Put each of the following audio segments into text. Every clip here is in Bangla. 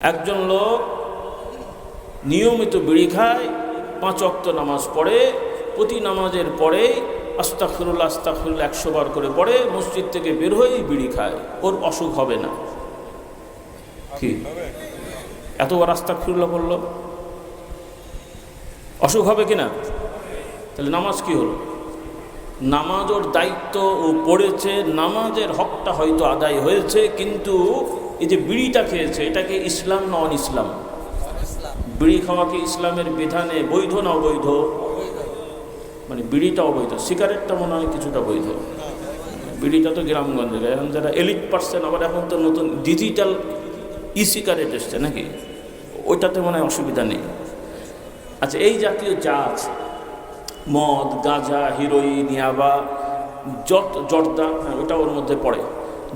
একজন লোক নিয়মিত বিড়ি খায়, পাঁচ অক্ত নামাজ পড়ে, প্রতি নামাজের পরে আস্তাকফিরুল্লাহ আস্তাকফিরুল্লাহ একশো বার করে পড়ে, মসজিদ থেকে বের হয়েই বিড়ি খায়। ওর অসুখ হবে না। কি? এতবার আস্তাকফিরুল্লাহ বলল। অসুখ হবে কি না তাহলে নামাজ কি হলো? নামাজ ওর দায়িত্ব ও পড়েছে, নামাজের হকটা হয়তো আদায় হয়েছে, কিন্তু এই যে বিড়িটা খেয়েছে এটাকে ইসলাম নন ইসলাম বিড়ি খাওয়া কি ইসলামের বিধানে বৈধ না অবৈধ? মানে বিড়িটা অবৈধ, সিগারেটটা মনে হয় কিছুটা বৈধ। বিড়িটা তো গ্রামগঞ্জে এখন যারা এলিট পার্সেন্ট, আবার এখন তো নতুন ডিজিটাল ই সিগারেট এসছে নাকি? ওইটাতে মনে হয় অসুবিধা নেই। আচ্ছা এই জাতীয় যা আছে, মদ, গাঁজা, হিরোইন, ইয়াবা জট জর্দা হ্যাঁ ওটা ওর মধ্যে পড়ে।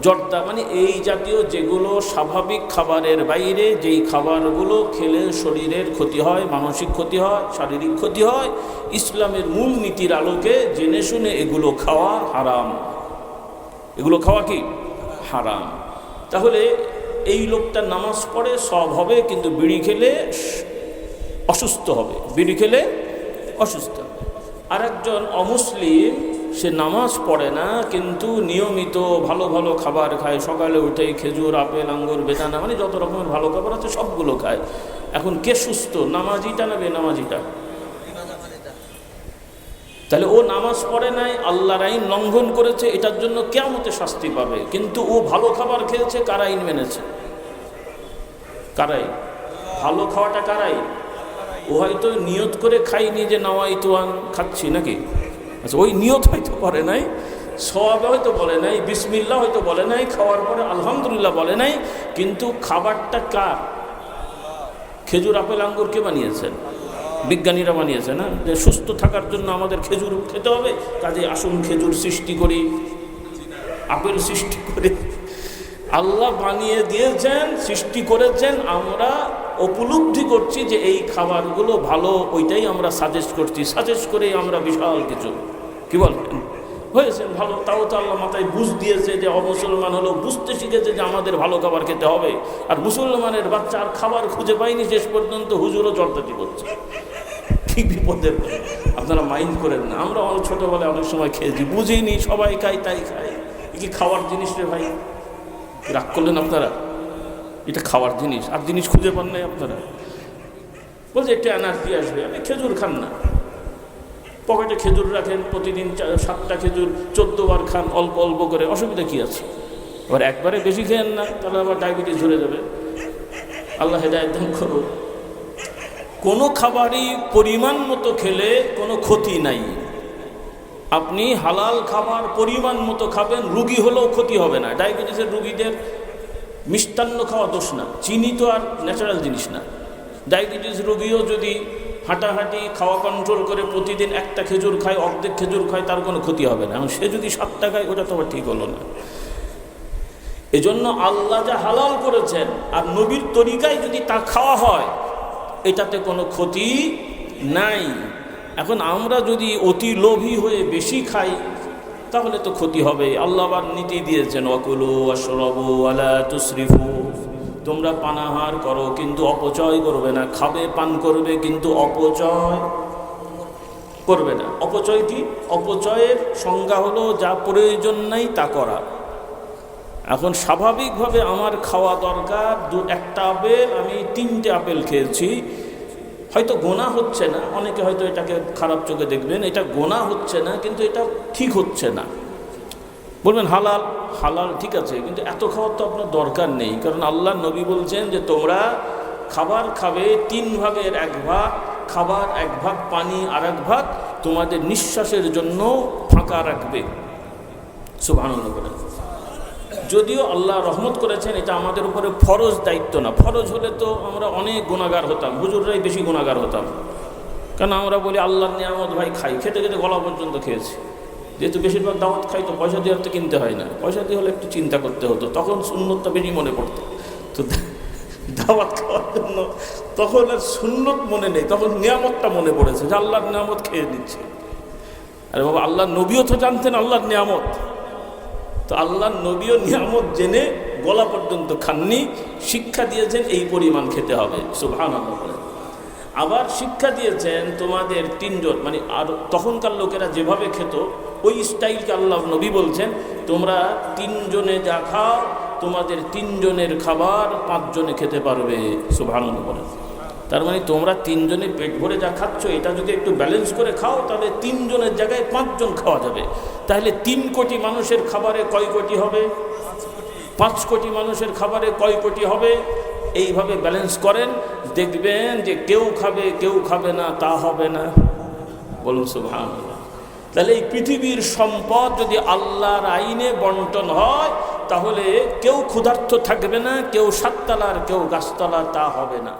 জর্দা মানে এই জাতীয় যেগুলো স্বাভাবিক খাবারের বাইরে, যেই খাবারগুলো খেলে শরীরের ক্ষতি হয়, মানসিক ক্ষতি হয়, শারীরিক ক্ষতি হয়, ইসলামের মূল নীতির আলোকে জেনে শুনে এগুলো খাওয়া হারাম। এগুলো খাওয়া কি? হারাম। তাহলে এই লোকটা নামাজ পড়ে, সব হবে, কিন্তু বিড়ি খেলে অসুস্থ হবে। বিড়ি খেলে অসুস্থ আরেকজন অমুসলিম সে নামাজ পড়ে না, কিন্তু নিয়মিত ভালো ভালো খাবার খায়। সকালে উঠে খেজুর, আপেল, আঙ্গুর, বেদানা মানে যত রকমের ভালো খাবার আছে সবগুলো খায়। এখন কে সুস্থ? নামাজিটা না বেনামাজিটা? তাহলে ও নামাজ পড়ে নাই, আল্লাহর আইন লঙ্ঘন করেছে, এটার জন্য কেমতে শাস্তি পাবে। কিন্তু ও ভালো খাবার খেয়েছে, কার আইন মেনেছে? কারাই? ভালো খাওয়াটা কারাই? ও হয়তো নিয়ত করে খাইনি যে নাওয়াই তোয়ান খাচ্ছি নাকি? আচ্ছা ওই নিয়ত হয়তো করে নাই সবাবে হয়তো বলে নাই বিসমিল্লা হয়তো বলে নাই, খাওয়ার পরে আলহামদুলিল্লাহ বলে নাই, কিন্তু খাবারটা কার? খেজুর আপেল আঙ্গুর কে বানিয়েছেন? বিজ্ঞানীরা বানিয়েছে না? যে সুস্থ থাকার জন্য আমাদের খেজুর খেতে হবে কাজে আসুন খেজুর সৃষ্টি করি, আপেল সৃষ্টি করি। আল্লাহ বানিয়ে দিয়েছেন, সৃষ্টি করেছেন, আমরা উপলব্ধি করছি যে এই খাবারগুলো ভালো, ওইটাই আমরা সাজেস্ট করছি। সাজেস্ট করেই আমরা বিশাল কিছু। কি বলবেন? হয়েছে, ভালো। তাও তো আল্লাহ মাথায় বুঝ দিয়েছে যে অমুসলমান হলো, বুঝতে শিখেছে যে আমাদের ভালো খাবার খেতে হবে। আর মুসলমানের বাচ্চা আর খাবার খুঁজে পায়নি, শেষ পর্যন্ত হুজুরও জলতাটি করছে কি বিপদের আপনারা মাইন্ড করেন না। আমরা অনেক ছোটোবেলায় অনেক সময় খেয়েছি। বুঝিনি, সবাই খাই তাই খাই কি খাওয়ার জিনিস রে ভাই? রাগ করলেন আপনারা? এটা খাওয়ার জিনিস। আর জিনিস খুঁজে পান নাই আপনারা। বলছে, একটু এনার্জি আসবে। আমি, খেজুর খান না। পকেটে খেজুর রাখেন, প্রতিদিন সাতটা খেজুর বার খান, অল্প অল্প করে। অসুবিধা কি আছে? আবার একবারে বেশি খেয়েন না, তাহলে আবার ডায়াবেটিস ধরে যাবে। আল্লাহ হেদায়ত দান করো কোনো খাবারই পরিমাণ মতো খেলে কোনো ক্ষতি নাই। আপনি হালাল খাবার পরিমাণ মতো খাবেন, রুগী হলেও ক্ষতি হবে না। ডায়াবেটিসের রুগীদের মিষ্টান্ন খাওয়া দোষ না। চিনি তো আর ন্যাচারাল জিনিস না। ডায়াবেটিস রোগীও যদি হাঁটাহাঁটি, খাওয়া কন্ট্রোল করে প্রতিদিন একটা খেজুর খায়, অর্ধেক খেজুর খায়, তার কোনো ক্ষতি হবে না। এবং সে যদি সাতটা খায় ওটা তো ঠিক হলো না। এজন্য আল্লাহ যা হালাল করেছেন, আর নবীর তরিকায় যদি তা খাওয়া হয়, এটাতে কোনো ক্ষতি নাই। এখন আমরা যদি অতি লোভী হয়ে বেশি খাই তাহলে তো ক্ষতি হবে আল্লাহ আবার নীতি দিয়েছেন অকুলু অসরবু আলা তুসরিফু। তোমরা পানাহার করো, কিন্তু অপচয় করবে না। খাবে, পান করবে, কিন্তু অপচয় করবে না। অপচয় কি? অপচয়ের সংজ্ঞা হলো, যা প্রয়োজন নাই তা করা। এখন স্বাভাবিকভাবে আমার খাওয়া দরকার দু একটা আপেল, আমি তিনটে আপেল খেয়েছি। হয়তো গোনা হচ্ছে না, অনেকে হয়তো এটাকে খারাপ চোখে দেখবেন, এটা গোনা হচ্ছে না, কিন্তু এটা ঠিক হচ্ছে না। বলবেন, হালাল হালাল ঠিক আছে, কিন্তু এত খাওয়ার তো আপনার দরকার নেই, কারণ আল্লাহ নবী বলছেন যে তোমরা খাবার খাবে তিন ভাগের এক ভাগ, খাবার এক ভাগ, পানি আর এক ভাগ, তোমাদের নিঃশ্বাসের জন্য ফাঁকা রাখবে। সুবহানাল্লাহ বলেন। যদিও আল্লাহ রহমত করেছেন, এটা আমাদের উপরে ফরজ দায়িত্ব না। ফরজ হলে তো আমরা অনেক গুণাগার হতাম, হুজুররাই বেশি গুণাগার হতাম। কারণ আমরা বলি, আল্লাহর নিয়ামত ভাই খাই, খেতে খেতে গলা পর্যন্ত খেয়েছি। যেহেতু বেশিরভাগ দাওয়াত খাই, তো পয়সা দিয়ে তো কিনতে হয় না। পয়সা দিয়ে হলে একটু চিন্তা করতে হতো, তখন সুন্নতটা বেশি মনে পড়তো। তো দাওয়াত খাওয়ার জন্য তখন আর সুন্নত মনে নেই, তখন নিয়ামতটা মনে পড়েছে যে আল্লাহর নিয়ামত খেয়ে দিচ্ছে আরে বাবা আল্লাহ নবীও তো জানতেন আল্লাহর নিয়ামত। তো আল্লাহর নবীও নিয়ামত জেনে গলা পর্যন্ত খাননি, শিক্ষা দিয়েছেন, এই পরিমাণ খেতে হবে। সুভান আবার শিক্ষা দিয়েছেন তোমাদের তিনজন মানে আর তখনকার লোকেরা যেভাবে খেত, ওই স্টাইলকে আল্লাহ নবী বলছেন, তোমরা তিনজনে যা খাও, তোমাদের তিনজনের খাবার পাঁচজনে খেতে পারবে। সুভান বলেন। তার মানে তোমরা তিনজনে পেট ভরে যা খাচ্ছ, এটা যদি একটু ব্যালেন্স করে খাও, তাহলে তিনজনের জায়গায় পাঁচজন খাওয়া যাবে। তাহলে তিন কোটি মানুষের খাবারে কয় কোটি হবে? পাঁচ কোটি মানুষের খাবারে কয় কোটি হবে? এইভাবে ব্যালেন্স করেন, দেখবেন যে কেউ খাবে কেউ খাবে না, তা হবে না। বলুন সুভান তাহলে এই পৃথিবীর সম্পদ যদি আল্লাহর আইনে বন্টন হয়, তাহলে কেউ ক্ষুধার্ত থাকবে না, কেউ সাততলার, কেউ গাছতলার, তা হবে না।